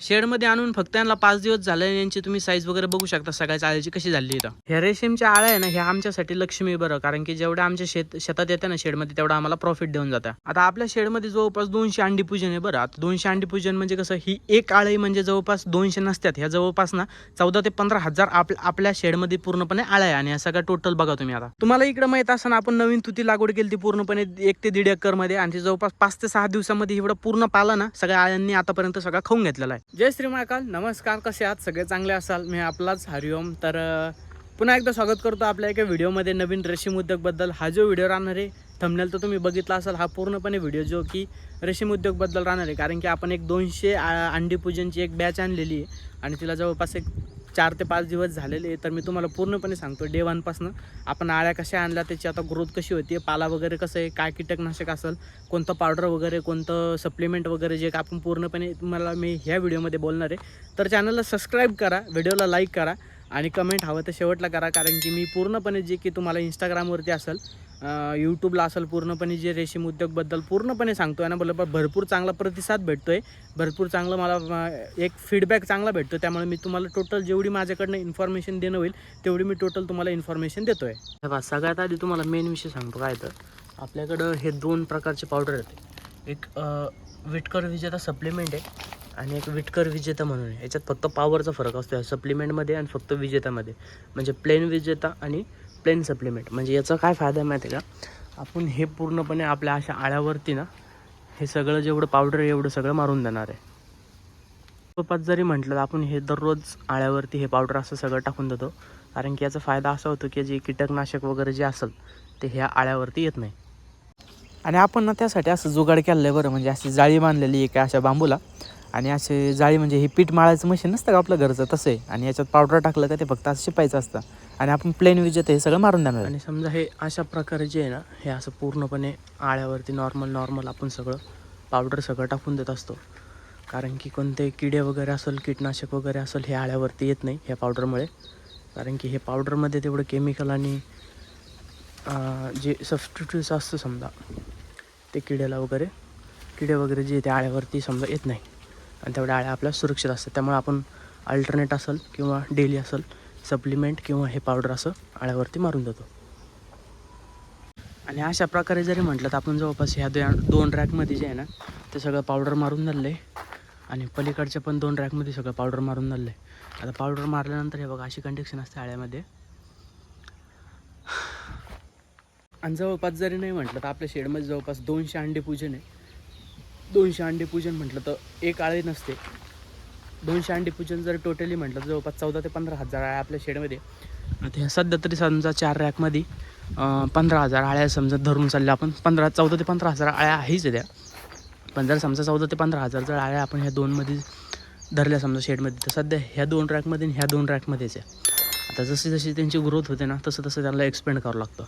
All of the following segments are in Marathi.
शेडमध्ये आणून फक्त यांना पाच दिवस झाले यांची तुम्ही साईज वगैरे बघू शकता. सगळ्या चाळ्याची कशी झाली इथं. ह्या रेशीमच्या आळ्या आहे ना ह्या आमच्यासाठी लक्ष्मी बरं. कारण की जेवढ्या आमच्या शेत शेतात येते ना शेडमध्ये तेवढा आम्हाला प्रॉफिट देऊन जातं. आता आपल्या शेडमध्ये जवळपास दोनशे अंडी पूजन आहे बरं. आता दोनशे अंडी पूजन म्हणजे कसं ही एक आळी म्हणजे जवळपास दोनशे नसतात. ह्या जवळपास ना चौदा ते पंधरा हजार आप आपल्या शेडमध्ये पूर्णपणे आळ्या आहे. आणि या सगळ्या टोटल बघा तुम्ही आता. तुम्हाला इकडे माहीत असताना आपण नवीन तुती लागवड केली ती पूर्णपणे एक ते दीड एकरमध्ये. आणि जवळपास पाच ते सहा दिवसामध्ये एवढं पूर्ण पाला ना सगळ्या आळ्यांनी आतापर्यंत सगळा खाऊन घेतलेला आहे. जय श्री महाकाल नमस्कार कसे आहात? सगळे चांगले असाल? मी आपलाच हरिओम. तर पुन्हा एकदा स्वागत करतो आपल्या एका व्हिडिओमध्ये नवीन रेशीम उद्योगबद्दल हा जो व्हिडिओ राहणार आहे थंबनेल तर तुम्ही बघितला असाल हा पूर्णपणे व्हिडिओ जो की रेशीम उद्योगबद्दल राहणार आहे. कारण की आपण एक दोनशे अंडी पूजनची एक बॅच आणलेली आहे आणि तिला जवळपास एक चार ते पाच दिवस झालेले तर मी तुम्हाला पूर्णपणे सांगतो डे वनपासनं आपण आळ्या कशा आणल्या त्याची आता ग्रोथ कशी होती पाला वगैरे कसं आहे काय कीटकनाशक असेल कोणतं पावडर वगैरे कोणतं सप्लिमेंट वगैरे जे का आपण पूर्णपणे तुम्हाला मी ह्या व्हिडिओमध्ये बोलणार आहे. तर चॅनलला सबस्क्राईब करा व्हिडिओला लाईक करा आणि कमेंट हवं तर शेवटला करा कारण की मी पूर्णपणे जे की तुम्हाला इंस्टाग्रामवरती असेल यूट्यूबला असेल पूर्णपणे जे रेशीम उद्योगबद्दल पूर्णपणे सांगतो आहे ना बरोबर भरपूर चांगला प्रतिसाद भेटतो आहे भरपूर चांगलं मला एक फीडबॅक चांगला भेटतो त्यामुळे मी तुम्हाला टोटल जेवढी माझ्याकडनं इन्फॉर्मेशन देणं होईल तेवढी मी टोटल तुम्हाला इन्फॉर्मेशन देतो आहे सगळ्यात आधी तुम्हाला मेन विषय सांगतो काय तर. आपल्याकडं हे दोन प्रकारचे पावडर आहेत. एक विटकर विजेता सप्लिमेंट आहे आणि एक विटकर विजेता म्हणून आहे. याच्यात फक्त पॉवरचा फरक असतो सप्लिमेंटमध्ये आणि फक्त विजेतामध्ये म्हणजे प्लेन विजेता आणि प्लेन सप्लिमेंट म्हणजे याचा काय फायदा आहे माहिती आहे का? आपण हे पूर्णपणे आपल्या अशा आळ्यावरती ना हे सगळं जेवढं पावडर आहे एवढं सगळं मारून देणार आहे. जवळपास जरी म्हटलं तर आपण हे दररोज आळ्यावरती हे पावडर असं सगळं टाकून देतो. कारण की याचा फायदा असा होतो की जे कीटकनाशक वगैरे जे असेल ते ह्या आळ्यावरती येत नाही. आणि आपण ना त्यासाठी असं जुगाड केलं आहे बरं. म्हणजे अशी जाळी बांधलेली आहे का अशा बांबूला. आणि असे जाळी म्हणजे हे पीठ माळायचं मशीन नसतं का आपलं घरचं? तसं आहे. आणि याच्यात पावडर टाकलं का ते फक्त असं शिपायचं असतं. आणि आपण प्लेन विजेत हे सगळं मारून देणार आणि समजा हे अशा प्रकारे जे आहे ना हे असं पूर्णपणे आळ्यावरती नॉर्मल नॉर्मल आपण सगळं पावडर सगळं टाकून देत असतो. कारण की कोणते किडे वगैरे असेल कीटनाशक वगैरे असेल हे आळ्यावरती येत नाही ह्या पावडरमुळे कारण की हे पावडरमध्ये तेवढं केमिकल आणि जे सबस्टिट्यूट्स असतं समजा ते किड्याला वगैरे किडे वगैरे जे ते आळ्यावरती समजा येत नाही. आणि तेवढ्या आळ्या आपल्या सुरक्षित असतात. त्यामुळे आपण अल्टरनेट असेल किंवा डेली असेल सप्लिमेंट किंवा हे पावडर असं आळ्यावरती मारून देतो. आणि अशा प्रकारे जरी म्हटलं तर आपण जवळपास ह्या दोन रॅकमध्ये जे आहे ना ते सगळं पावडर मारून झालं आहे आणि पलीकडच्या पण दोन रॅकमध्ये सगळं पावडर मारून झालं आहे आता पावडर मारल्यानंतर हे बघा अशी कंडिक्शन असते आळ्यामध्ये. आणि जवळपास जरी नाही म्हटलं तर आपल्या शेडमध्ये जवळपास दोनशे अंडे पूजन आहे. दोनशे अंडे पूजन म्हटलं तर एक आळे नसते. दोनशे अंडी पूजन जर टोटली म्हटलं तर जवळपास चौदा ते पंधरा हजार आळ्या आपल्या शेडमध्ये. आता ह्या सध्या तरी समजा चार रॅकमध्ये पंधरा हजार आळ्या समजा धरून चालल्या आपण. पंधरा चौदा ते पंधरा हजार आळ्या आहेच त्या पण जर समजा चौदा ते पंधरा हजार जर आळ्या आपण ह्या दोनमध्ये धरल्या समजा शेडमध्ये तर सध्या ह्या दोन रॅकमध्ये आणि ह्या दोन रॅकमध्येच आहे. आता जशी जशी त्यांची ग्रोथ होते ना तसं तसं त्यांना एक्सपेंड करावं लागतं.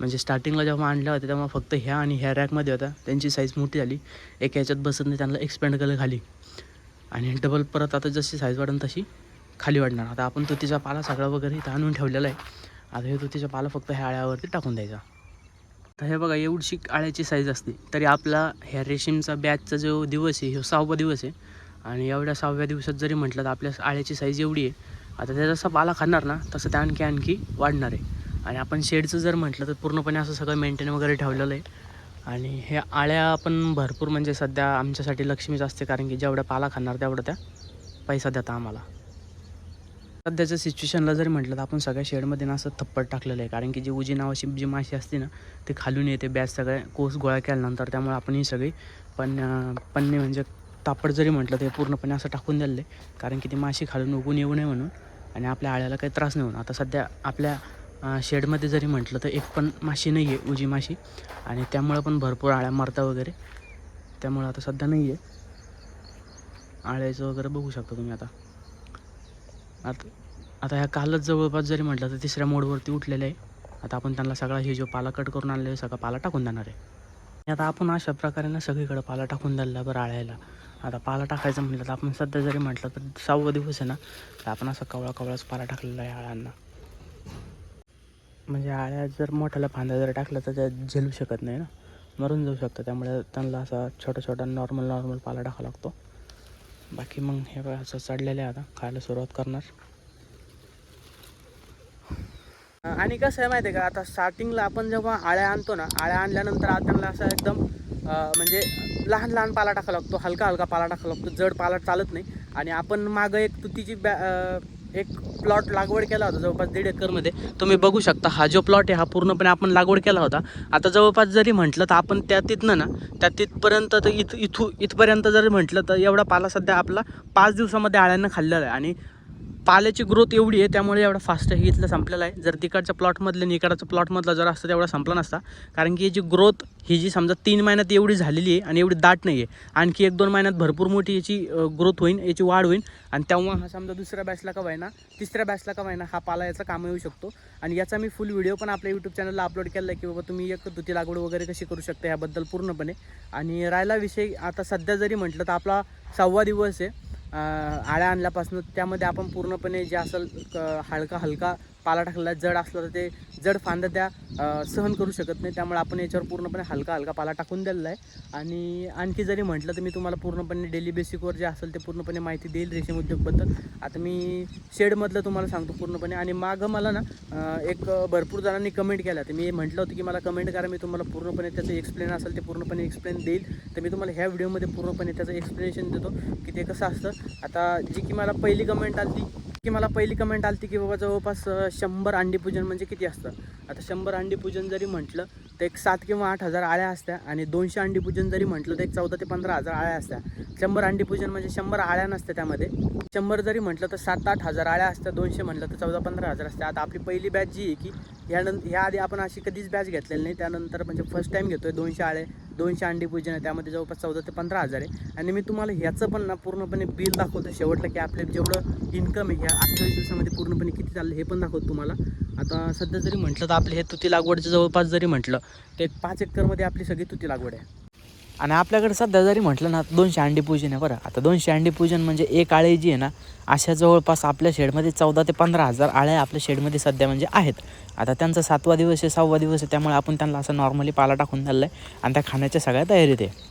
म्हणजे स्टार्टिंगला जेव्हा आणल्या होत्या तेव्हा फक्त ह्या आणि ह्या रॅकमध्ये होत्या. त्यांची साईज मोठी झाली. एक ह्याच्यात बसत नाही त्यांना एक्सपेंड केलं खाली. आणि डबल परत आता जशी साईज वाढेल तशी खाली वाढणार. आता आपण तुतीचा पाला सगळा वगैरे इथं आणून ठेवलेला आहे. आता हे तुतीचा पाला फक्त ह्या आळ्यावरती टाकून द्यायचा. तर हे बघा एवढीशी आळ्याची साईज असते तरी आपला ह्या रेशीमचा बॅचचा जो दिवस आहे ह्यो सहावा दिवस आहे. आणि एवढ्या सहाव्या दिवसात जरी म्हटलं तर आपल्या आळ्याची साईज एवढी आहे. आता त्या जसा पाला खाणार ना तसं त्या आणखी आणखी वाढणार आहे. आणि आपण शेडचं जर म्हटलं तर पूर्णपणे असं सगळं मेंटेन वगैरे ठेवलेलं आहे. आणि हे आळ्या पण भरपूर म्हणजे सध्या आमच्यासाठी लक्ष्मीच असते कारण की जेवढ्या पाला खाणार तेवढं त्या पैसा देता आम्हाला. सध्याच्या सिच्युएशनला जरी म्हटलं तर आपण सगळ्या शेडमध्ये ना असं थप्पड टाकलेलं आहे कारण की जी उजी नावाची जी माशी असते ना ती खालून येते बॅच सगळे कोस गोळा केल्यानंतर त्यामुळे आपण ही सगळी पण पन्ने म्हणजे तापड जरी म्हटलं तर पूर्णपणे असं टाकून दिलेलं आहे कारण की ती माशी खालून उगून येऊ नये म्हणून आणि आपल्या आळ्याला काही त्रास नाही होणार. आता सध्या आपल्या शेडमध्ये जरी म्हटलं तर एक पण माशी नाही आहे उजी माशी. आणि त्यामुळं पण भरपूर आळ्या मरता वगैरे. त्यामुळं आता सध्या नाही आहे. आळ्याचं वगैरे बघू शकता तुम्ही आता. आता आता ह्या कालच जवळपास जरी म्हटलं तर तिसऱ्या मोडवरती उठलेलं आहे. आता आपण त्यांना सगळा हे जो पाला कट करून आणलेला आहे, सगळा पाला टाकून देणार आहे. आता आपण अशा प्रकारे ना सगळीकडे पाला टाकून द्यायला बरं आळ्याला. आता पाला टाकायचं म्हटलं तर आपण सध्या जरी म्हटलं तर सहावा दिवस आहे ना तर आपण असा कवळा कवळाच पाला टाकलेला आहे आळ्यांना. म्हणजे आळ्या जर मोठ्याला फांद्या जर टाकला तर त्या झेलू शकत नाही ना. मरून जाऊ शकतं त्यामुळे त्यांना असा छोटा छोटा नॉर्मल नॉर्मल पाला टाकावा लागतो. बाकी मग हे बघा असं चढलेलं आहे आता. खायला सुरुवात करणार. आणि कसं आहे माहिती आहे का? आता स्टार्टिंगला आपण जेव्हा आळ्या आणतो ना आळ्या आणल्यानंतर त्यांना असं एकदम म्हणजे लहान लहान पाला टाकावा लागतो. हलका हलका पाला टाकावा लागतो. जड पाला चालत नाही. आणि आपण मागं एक तुतीची बॅ एक प्लॉट लागवड केला होता जवळपास दीड एकरमध्ये. तुम्ही बघू शकता हा जो प्लॉट आहे हा पूर्णपणे आपण लागवड केला होता. आता जवळपास जरी म्हटलं तर आपण त्या तिथनं ना त्या तिथपर्यंत तर इथ इथू इथपर्यंत जरी म्हटलं तर एवढा पाला सध्या आपला पाच दिवसामध्ये आळ्यांना खाल्लेला आहे. आणि पाल्याची ग्रोथ एवढी आहे त्यामुळे एवढा फास्ट हे इथलं संपलेला आहे. जर तिकडच्या प्लॉटमधलं आणि इकडच्या प्लॉटमधला जर असतं तेवढा संपला नसता. कारण की याची ग्रोथ ही जी समजा तीन महिन्यात एवढी झालेली आहे आणि एवढी दाट नाही आहे आणखी एक दोन महिन्यात भरपूर मोठी याची ग्रोथ होईल याची वाढ होईल आणि तेव्हा हा समजा दुसऱ्या बॅचला का व्हायना तिसऱ्या बॅचला का व्हायना हा पाला याचा काम येऊ शकतो. आणि याचा मी फुल व्हिडिओ पण आपल्या यूट्यूब चॅनलला अपलोड केला आहे की बाबा तुम्ही एक दुती लागवड वगैरे कशी करू शकता याबद्दल पूर्णपणे. आणि राहिला विषय आता सध्या जरी म्हटलं तर आपला सहावा दिवस आहे. आळ्या आणल्यापासून त्यामध्ये आपण पूर्णपणे जे असेल क- हलका हलका पाला टाकलेला जड असला तर ते जड फांद्या त्या सहन करू शकत नाही. त्यामुळे आपण याच्यावर पूर्णपणे हलका हलका पाला टाकून दिलेला आहे. आणि आणखी जरी म्हटलं तर मी तुम्हाला पूर्णपणे डेली बेसिकवर जे असेल ते पूर्णपणे माहिती देईल रेशीम उद्योगबद्दल. आता मी शेडमधलं तुम्हाला सांगतो पूर्णपणे. आणि मागं मला ना एक भरपूर जणांनी कमेंट केला. तर मी म्हटलं होतं की मला कमेंट करा मी तुम्हाला पूर्णपणे त्याचं एक्सप्लेन असेल ते पूर्णपणे एक्सप्लेन देईल. तर मी तुम्हाला ह्या व्हिडिओमध्ये पूर्णपणे त्याचं एक्सप्लेनेशन देतो की ते कसं असतं. आता जी की मला पहिली कमेंट आली की मला पहिली कमेंट आली की बाबा जवळपास शंभर अंडी पूजन म्हणजे किती असतं? आता शंभर अंडी पूजन जरी म्हटलं तर एक सात किंवा आठ हजार आळ्या असत्या आणि दोनशे अंडी पूजन जरी म्हटलं तर एक चौदा ते पंधरा हजार आळ्या असत्या. शंभर अंडी पूजन म्हणजे शंभर आळ्या नसत्या त्यामध्ये. शंभर जरी म्हटलं तर सात आठ हजार आळ्या असत्या. दोनशे म्हटलं तर चौदा पंधरा हजार असत्या. आता आपली पहिली बॅच जी आहे की ह्यानंतर ह्या आधी आपण अशी कधीच बॅच घेतलेली नाही. त्यानंतर म्हणजे फर्स्ट टाईम घेतोय दोनशे आळे दोनशे अंडी पूजन आहे त्यामध्ये जवळपास चौदा ते पंधरा हजार आहे. आणि मी तुम्हाला ह्याचं पण ना पूर्णपणे बिल दाखवतो. शेवटला की आपले जेवढं इन्कम आहे ह्या अठ्ठावीस दिवसामध्ये पूर्णपणे किती चाललं हे पण दाखवतो तुम्हाला. आता सध्या जरी म्हटलं तर आपले हे तुती लागवडचं जवळपास जरी म्हटलं तर पाच एकरमध्ये आपली सगळी तुती लागवड आहे. आणि आपल्याकडे सध्या जरी म्हटलं ना दोनशे अंडी पूजन आहे बरं. आता दोनशे अंडी पूजन म्हणजे एक आळे जी आहे ना अशा जवळपास आपल्या शेडमध्ये चौदा ते पंधरा हजार आळ्या आपल्या शेडमध्ये सध्या म्हणजे आहेत. आता त्यांचा सातवा दिवस आहे सहावा दिवस आहे त्यामुळे आपण त्यांना असं नॉर्मली पाला टाकून दिला आहे आणि त्या खाण्याच्या सगळ्या तयारीत आहे.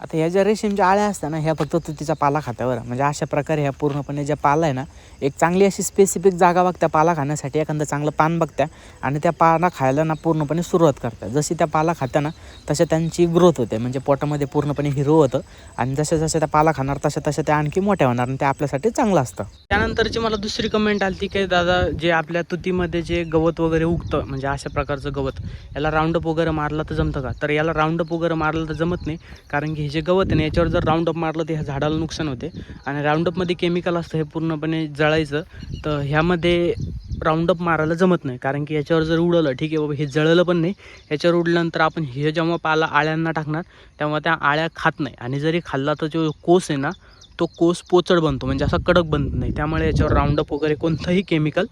आता ह्या ज्या रेशीमच्या आळ्या असतात ना ह्या फक्त तुतीचा पाला खात्यावर म्हणजे अशा प्रकारे ह्या पूर्णपणे ज्या पाला आहे ना एक चांगली अशी स्पेसिफिक जागा बघत्या पाला खाण्यासाठी एखादं चांगलं पान बघत्या आणि त्या पाला खायला ना पूर्णपणे सुरुवात करतात. जशी त्या पाला खात्या ना तशा त्यांची ग्रोथ होते. म्हणजे पोटामध्ये पूर्णपणे हिरो होतं आणि जशा जशा त्या पाला खाणार तशा तशा त्या आणखी मोठ्या होणार आणि ते आपल्यासाठी चांगलं असतं. त्यानंतरची मला दुसरी कमेंट आली की दादा जे आपल्या तुतीमध्ये जे गवत वगैरे उगतं म्हणजे अशा प्रकारचं गवत याला राऊंडअप वगैरे मारलं तर जमतं का? तर याला राऊंडअप वगैरे मारलं तर जमत नाही कारण की हे जे गवत आहे ना याच्यावर जर राऊंडअप मारलं तर ह्या झाडाला नुकसान होते. आणि राऊंडअपमध्ये केमिकल असतं हे पूर्णपणे जळायचं. तर ह्यामध्ये राऊंडअप मारायला जमत नाही कारण की याच्यावर जर उडलं ठीक आहे बाबा हे जळलं पण नाही. याच्यावर उडल्यानंतर आपण हे जेव्हा पाला आळ्यांना टाकणार तेव्हा त्या आळ्या खात नाही. आणि जरी खाल्ला तर जो कोस आहे ना तो कोस पोचड बनतो म्हणजे असा कडक बनत नाही. त्यामुळे याच्यावर राऊंडअप वगैरे कोणतंही केमिकल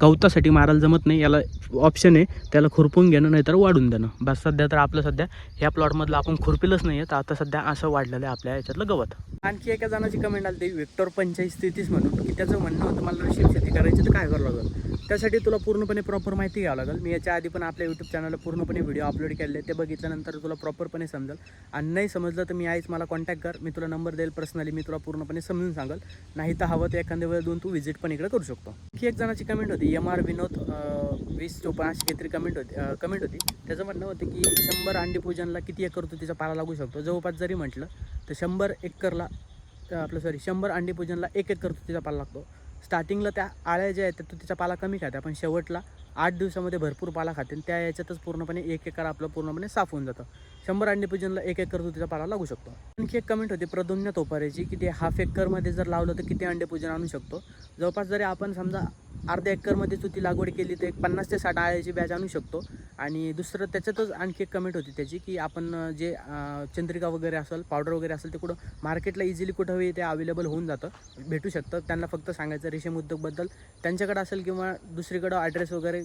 गवतासाठी मारायला जमत नाही याला ऑप्शन आहे त्याला खुरपून घेणं नाहीतर वाढून देणं. बस सध्या तर आपलं सध्या ह्या प्लॉटमधलं आपण खुरपिलंच नाही आहे तर आता सध्या असं वाढलेलं आहे आपल्या याच्यातलं गवत. आणखी एका जणाची कमेंट आली ते विक्टर पंचाळीस तेहतीस म्हणून की त्याचं म्हणणं होतं मला रेशीम शेती करायची तर काय करावं लागेल? त्यासाठी तुला पूर्णपणे प्रॉपर माहिती घ्यावं लागेल. मी याच्या आधी पण आपल्या यूट्यूब चॅनलला पूर्णपणे व्हिडिओ अपलोड केले ते बघितल्यानंतर तुला प्रॉपरपणे समजेल. आणि नाही समजलं तर मी आईच मला कॉन्टॅक्ट कर. मी तुला नंबर देईल पर्सनली मी तुला पूर्णपणे समजून सांगेल. नाही तर हवं तर एखाद्या वेळ दोन तू व्हिजिट पण इकडे करू शकतो. आणखी एक जणाची कमेंट होती. एम आर विनोद वीस चोपन्न अशी काहीतरी कमेंट होती. कमेंट होती. त्याचं म्हणणं होतं की शंभर अंडी पूजनला किती एकर तिचा पाला लागू शकतो. जवळपास जरी म्हटलं तर शंभर एकरला आपलं सॉरी शंभर अंडी पूजनला एक एकर तुतीचा पाला लागतो. स्टार्टिंगला त्या आळ्या ज्या आहेत तर तुतीचा पाला कमी खात्या पण शेवटला आठ दिवसामध्ये भरपूर पाला खाते त्या याच्यातच पूर्णपणे एक एकर आपलं पूर्णपणे साफ होऊन जातं. शंभर अंडी पूजनला एक एकर तुतीचा पाला लागू शकतो. आणखी एक कमेंट होती प्रदुम्य तोपारेची की ते हाफ एकरमध्ये जर लावलं तर किती अंडे पूजन आणू शकतो? जवळपास जरी आपण समजा अर्ध्या एकरमध्ये तुती लागवड केली तर एक पन्नास ते साठ आळ्याची बॅच आणू शकतो. आणि दुसरं त्याच्यातच आणखी एक कमेंट होती त्याची की आपण जे चंद्रिका वगैरे असेल पावडर वगैरे असेल ते कुठं मार्केटला इझिली कुठं कुठंही ते अवेलेबल होऊन जातं भेटू शकतं. त्यांना फक्त सांगायचं रेशीम उद्योगबद्दल त्यांच्याकडं असेल किंवा दुसरीकडं ॲड्रेस वगैरे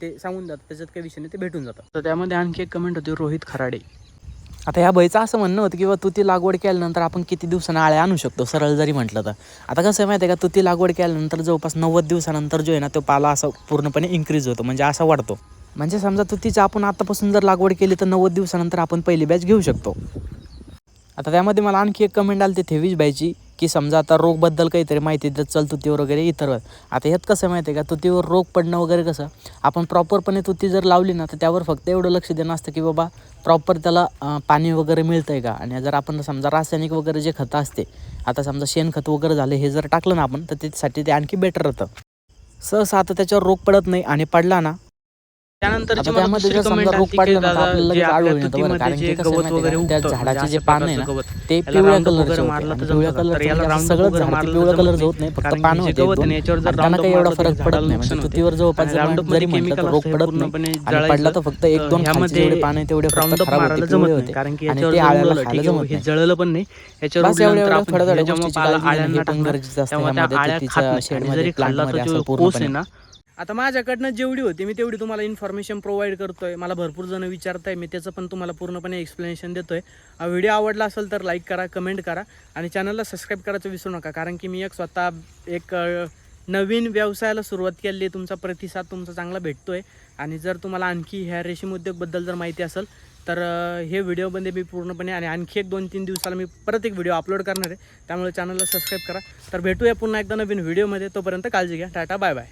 ते सांगून जातं त्याच्यात काही विषय नाही ते भेटून जातं. तर त्यामध्ये आणखी एक कमेंट होती रोहित खराडे. आता ह्या बैचं असं म्हणणं होतं की तुती लागवड केल्यानंतर आपण किती दिवसानं आळ्या आणू शकतो? सरळ जरी म्हटलं तर. आता कसं आहे माहिती आहे का तुती लागवड केल्यानंतर जवळपास नव्वद दिवसानंतर जो आहे ना तो पाला असा पूर्णपणे इन्क्रीज होतो म्हणजे असा वाढतो. म्हणजे समजा तुतीचं आपण आतापासून जर लागवड केली तर नव्वद दिवसानंतर आपण पहिली बॅच घेऊ शकतो. आता त्यामध्ये मला आणखी एक कमेंट आली ते थेवीज बायची की समजा आता रोगबद्दल काहीतरी माहिती देत चल तुतीवर वगैरे इतर. आता ह्यात कसं माहिती आहे का? तुतीवर रोग पडणं वगैरे कसं? आपण प्रॉपरपणे तुती जर लावली ना तर त्यावर फक्त एवढं लक्ष देणं असतं की बाबा प्रॉपर त्याला पाणी वगैरे मिळतं आहे का? आणि जर आपण समजा रासायनिक वगैरे जे खतं असते आता समजा शेणखत वगैरे झालं हे जर टाकलं ना आपण तर त्याच्यासाठी ते आणखी बेटर राहतं सहसा आता त्याच्यावर रोग पडत नाही आणि पडला ना झाडाचे जे पान आहे ते पिवळ्या आणि पिवळ्या पिवळ्या कलरचं होत नाही फक्त पानं होते काही एवढा फरक पडत नाही म्हणजे तुतीवर जवळपास जर जरी रोग पडत नाही. आणि पडला तर फक्त एक दोन खालचे जेवढे पानं आहे तेवढे फक्त खराब होते पिवळे होते. कारण की आणि याच्यावर ते आळ्याला जळलं, ठीक आहे, हे पण नाही. याच्यावर उडल्यानंतर आपण पाला आळ्यांना हे त्यामुळे त्या आळ्या खात नाही. जरी खाल्ला तर कोस आहे ना आता माझ्याकडनं जेवढी होती मी तेवढी तुम्हाला इन्फॉर्मेशन प्रोव्हाइड करतोय. मला भरपूर जण विचारताय मी त्याचं पण तुम्हाला पूर्णपणे एक्सप्लेनेशन देतोय. हा व्हिडिओ आवडला असेल तर लाईक करा कमेंट करा आणि चॅनलला सबस्क्राईब करायचं विसरू नका कारण की मी एक स्वतः एक नवीन व्यवसायाला सुरुवात केली आहे. तुमचा प्रतिसाद तुमचा चांगला भेटतोय. आणि जर तुम्हाला आणखी ह्या रेशीम उद्योगबद्दल जर माहिती असेल तर हे व्हिडिओमध्ये मी पूर्णपणे आणि आणखी एक दोन तीन दिवसाला मी परत एक व्हिडिओ अपलोड करणार आहे. त्यामुळे चॅनलला सबस्क्राईब करा. तर भेटूया पुन्हा एकदा नवीन व्हिडिओमध्ये तोपर्यंत काळजी घ्या. Tata bye bye